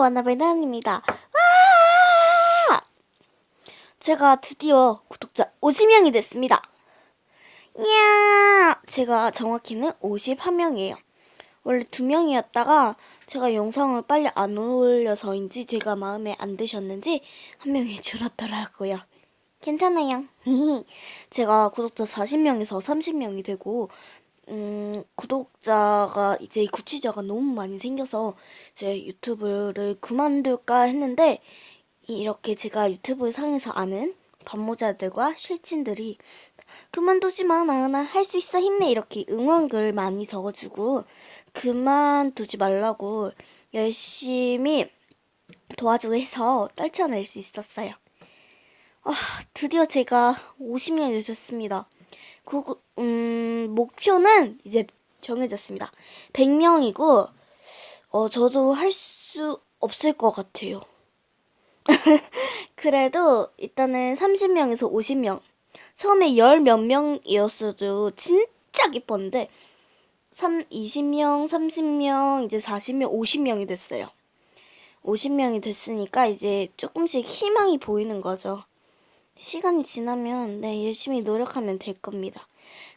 와나베나입니다. 와! 제가 드디어 구독자 50명이 됐습니다. 이야! 제가 정확히는 51명이에요. 원래 2명이었다가 제가 영상을 빨리 안 올려서인지 제가 마음에 안 드셨는지 한 명이 줄었더라고요. 괜찮아요. 제가 구독자 40명에서 30명이 되고 음, 구독자가 이제 구치자가 너무 많이 생겨서 제 유튜브를 그만둘까 했는데 이렇게 제가 유튜브 상에서 아는 반모자들과 실친들이 그만두지 마 나은아 할 수 있어 힘내 이렇게 응원글 많이 적어주고 그만두지 말라고 열심히 도와주고 해서 떨쳐낼 수 있었어요. 아, 드디어 제가 50명이 되셨습니다. 그, 음, 목표는 이제 정해졌습니다. 100명이고, 어, 저도 할 수 없을 것 같아요. 그래도 일단은 30명에서 50명. 처음에 열 몇 명이었어도 진짜 기뻤는데, 3, 20명, 30명, 이제 40명, 50명이 됐어요. 50명이 됐으니까 이제 조금씩 희망이 보이는 거죠. 시간이 지나면 네, 열심히 노력하면 될 겁니다.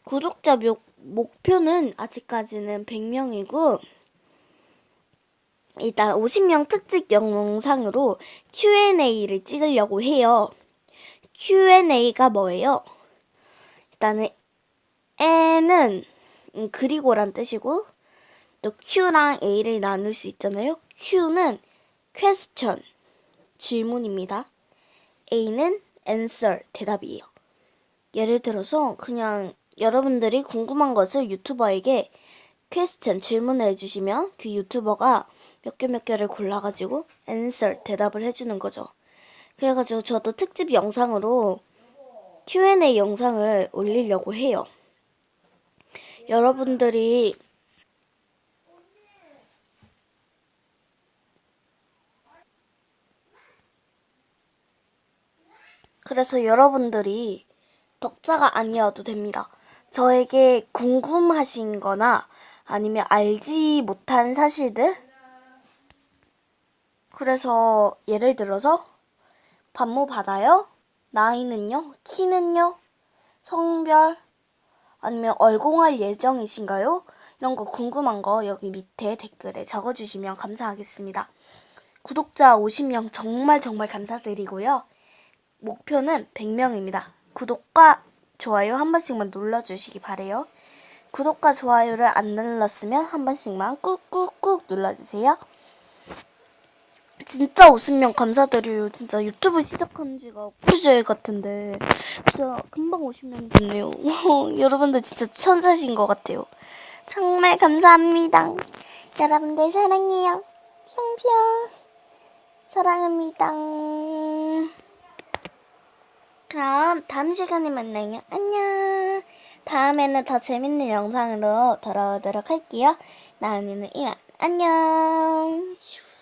구독자 목, 목표는 아직까지는 100명이고 일단 50명 특집 영상으로 Q&A를 찍으려고 해요. Q&A가 뭐예요? 일단은 N은 음, 그리고란 뜻이고 또 Q랑 A를 나눌 수 있잖아요. Q는 question 질문입니다. A는 answer 대답이에요. 예를 들어서 그냥 여러분들이 궁금한 것을 유튜버에게 퀘스천 질문을 해주시면 그 유튜버가 몇개몇 개를 골라가지고 answer 대답을 해주는 거죠. 그래가지고 저도 특집 영상으로 Q&A 영상을 올리려고 해요. 여러분들이 그래서 여러분들이 덕자가 아니어도 됩니다. 저에게 궁금하신 거나 아니면 알지 못한 사실들? 그래서 예를 들어서 반모 받아요? 나이는요? 키는요? 성별? 아니면 얼공할 예정이신가요? 이런 거 궁금한 거 여기 밑에 댓글에 적어주시면 감사하겠습니다. 구독자 50명 정말 정말 감사드리고요. 목표는 100명입니다. 구독과 좋아요 한 번씩만 눌러주시기 바래요. 구독과 좋아요를 안 눌렀으면 한 번씩만 꾹꾹꾹 눌러주세요. 진짜 50명 감사드려요. 진짜 유튜브 시작한 지가 엊그제 같은데 진짜 금방 50명이 됐네요. 여러분들 진짜 천사신 것 같아요. 정말 감사합니다. 여러분들 사랑해요. 뿅뿅 사랑합니다. 그럼 다음 시간에 만나요. 안녕. 다음에는 더 재밌는 영상으로 돌아오도록 할게요. 나은이는 이만 안녕. 슈.